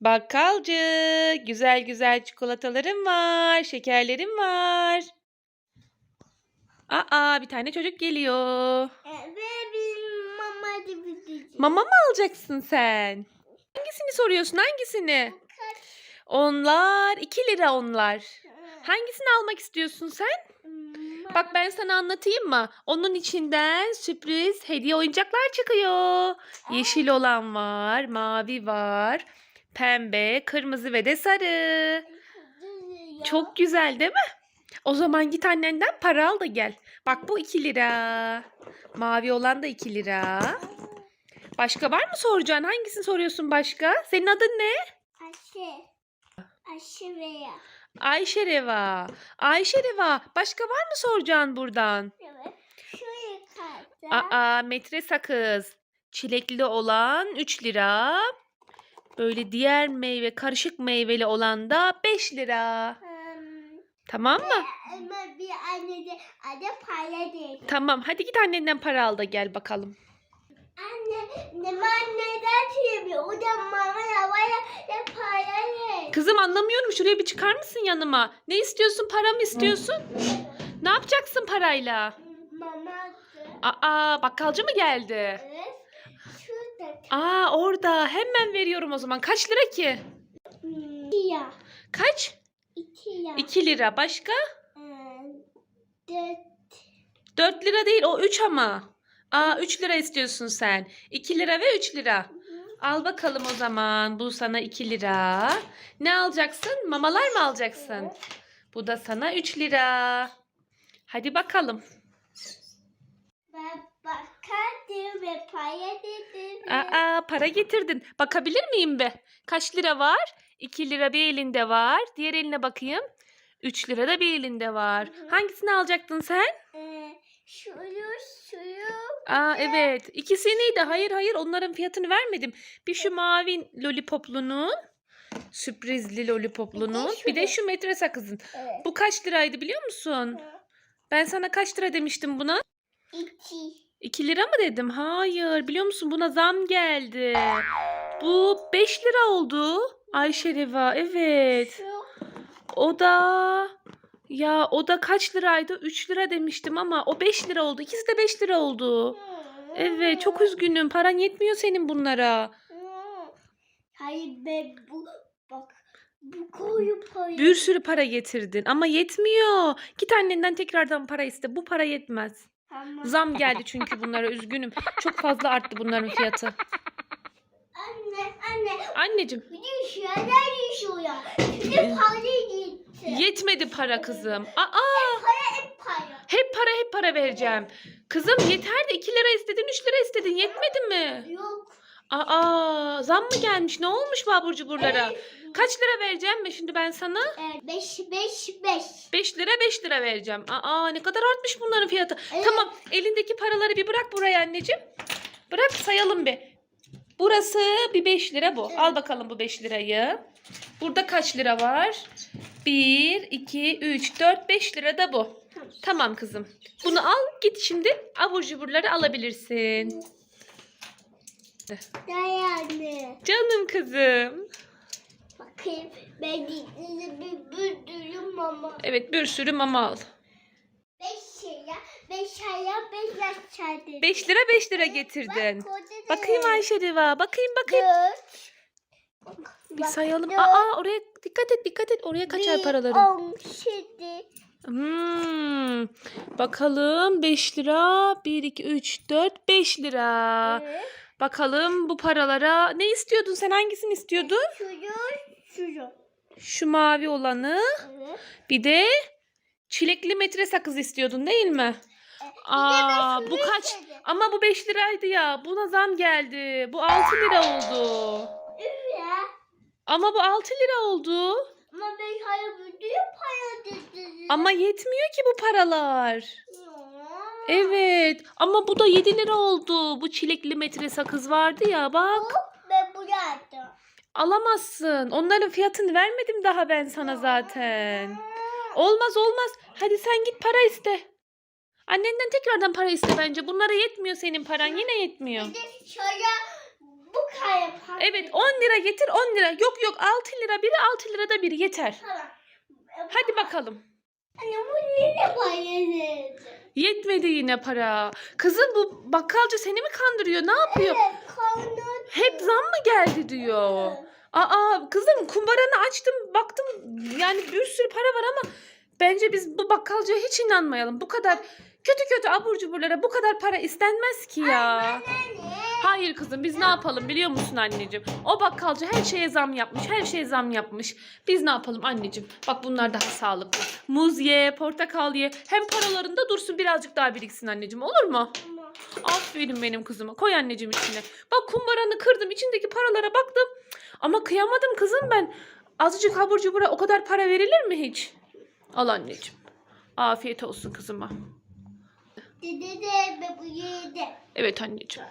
Bakkalcı, güzel güzel çikolatalarım var, şekerlerim var. Aa, bir tane çocuk geliyor. Ve bir mama gibi Mama mı alacaksın sen? Hangisini soruyorsun? Hangisini? Onlar 2 lira onlar. Hangisini almak istiyorsun sen? Bak ben sana anlatayım mı? Onun içinden sürpriz hediye oyuncaklar çıkıyor. Yeşil olan var, mavi var, pembe, kırmızı ve de sarı. Çok güzel değil mi? O zaman git annenden para al da gel. Bak bu 2 lira. Mavi olan da 2 lira. Başka var mı soracağın? Hangisini soruyorsun başka? Senin adın ne? Aşı. Aşı veya. Ayşe Reva. Ayşe Reva. Başka var mı soracağın buradan? Evet. Şu yukarıda. Aa metre sakız. Çilekli olan 3 lira. Böyle diğer meyve karışık meyveli olan da 5 lira. Hmm, Tamam mı? Ama bir anne de anne para değil. Tamam hadi git annenden para al da gel bakalım. Anne ne neden söylüyor? O da mama havaya ne para değil. Kızım anlamıyorum şuraya bir çıkar mısın yanıma? Ne istiyorsun para mı istiyorsun? Ne yapacaksın parayla? Mama. Aa bakkalcı mı geldi? Evet. Aa orada hemen veriyorum o zaman. Kaç lira ki? Ya. Kaç? İki ya. 2 lira. Başka? Hmm, Dört. 4 lira değil o 3 ama. Aa 3 lira istiyorsun sen. 2 lira ve 3 lira. Al bakalım o zaman. Bu sana 2 lira. Ne alacaksın? Mamalar mı alacaksın? Bu da sana 3 lira. Hadi bakalım. Ben bakardım ve para dedim. Aa para getirdin. Bakabilir miyim be? Kaç lira var? 2 lira bir elinde var. Diğer eline bakayım. 3 lira da bir elinde var. Hı hı. Hangisini alacaktın sen? Ee, şuyu şuyu. Aa evet. İkisiydi. Hayır hayır onların fiyatını vermedim. Bir şu mavi lollipoplunun, sürprizli lollipoplunun, bir de şu metre sakızın. Evet. Bu kaç liraydı biliyor musun? Ben sana kaç lira demiştim buna? İki. 2 lira mı dedim? Hayır. Biliyor musun buna zam geldi. Bu 5 lira oldu. Ayşe Reva evet. O da ya o da kaç liraydı? 3 lira demiştim ama o 5 lira oldu. İkisi de 5 lira oldu. Evet çok üzgünüm. Paran yetmiyor senin bunlara. Hayır be bu bak bu koyu koyu. Bir sürü para getirdin ama yetmiyor. Git annenden tekrardan para iste. Bu para yetmez. Zam geldi çünkü bunlara üzgünüm. Çok fazla arttı bunların fiyatı. Anne anne Anneciğim düşüyor ne düşüyor ya? Şimdi para gitti. yetmedi para kızım. Aa Para hep para. hep para hep para vereceğim. Kızım yeter de 2 lira istedin 3 lira istedin yetmedi mi? Yok. Aa zam mı gelmiş? Ne olmuş bu abur cuburlara? Kaç lira vereceğim mi şimdi ben sana? Evet, beş beş beş. 5 lira 5 lira vereceğim. Aa ne kadar artmış bunların fiyatı. Evet. Tamam elindeki paraları bir bırak buraya anneciğim. Bırak sayalım bir. Burası bir 5 lira bu. Al bakalım bu 5 lirayı. Burada kaç lira var? 1, 2, 3, 4, 5 lira da bu. Tamam kızım. Bunu al git şimdi abur cuburları alabilirsin. Dayandı. Canım kızım. Bakayım ben gittiğinde bir büdürüm ama. Evet bir sürü mama al. Beş ya, beş aya, beş aşağıda. 5 lira 5 lira getirdin. Bakayım Ayşe Riva. Bakayım bakayım. Dört. Bir sayalım. Aa oraya dikkat et dikkat et. Oraya kaçar paraların. On, yedi. Hmm. Bakalım 5 lira. 1, 2, 3, 4, 5 lira. Evet. Bakalım bu paralara. Ne istiyordun sen? Hangisini istiyordun? Şuyu, şuyu. Şu mavi olanı. Evet. Bir de çilekli metre sakız istiyordun değil mi? Aa bu kaç? Ama bu 5 liraydı ya. Buna zam geldi. Bu 6 lira oldu. Ya. Ama bu 6 lira oldu. Ama ben hayır para. Ama yetmiyor ki bu paralar. Evet ama bu da 7 lira oldu. Bu çilekli metre sakız vardı ya bak. Ben bunu aldım. Alamazsın. Onların fiyatını vermedim daha ben sana zaten. Olmaz olmaz. Hadi sen git para iste. Annenden tekrardan para iste bence. Bunlara yetmiyor senin paran. Yine yetmiyor. Bir de şöyle bu para. Evet 10 lira getir 10 lira. Yok yok 6 lira biri 6 lira da biri yeter. Tamam. Hadi bakalım. Anne bu ne para Yetmedi yine para. Kızım bu bakkalcı seni mi kandırıyor? Ne yapıyor? Evet. Hep zam mı geldi diyor. Aa kızım kumbaranı açtım baktım yani bir sürü para var ama bence biz bu bakkalcıya hiç inanmayalım. Bu kadar kötü kötü abur cuburlara bu kadar para istenmez ki ya. Hayır kızım biz ne yapalım biliyor musun anneciğim? O bakkalcı her şeye zam yapmış her şeye zam yapmış. Biz ne yapalım anneciğim? Bak bunlar daha sağlıklı. Muz ye, portakal ye. Hem paralarında dursun birazcık daha biriksin anneciğim olur mu? Aferin benim kızıma. Koy anneciğim içine. Bak kumbaranı kırdım. içindeki paralara baktım. Ama kıyamadım kızım ben. Azıcık abur cubura o kadar para verilir mi hiç? Al anneciğim. Afiyet olsun kızıma. Dede de bu yedi. Evet anneciğim.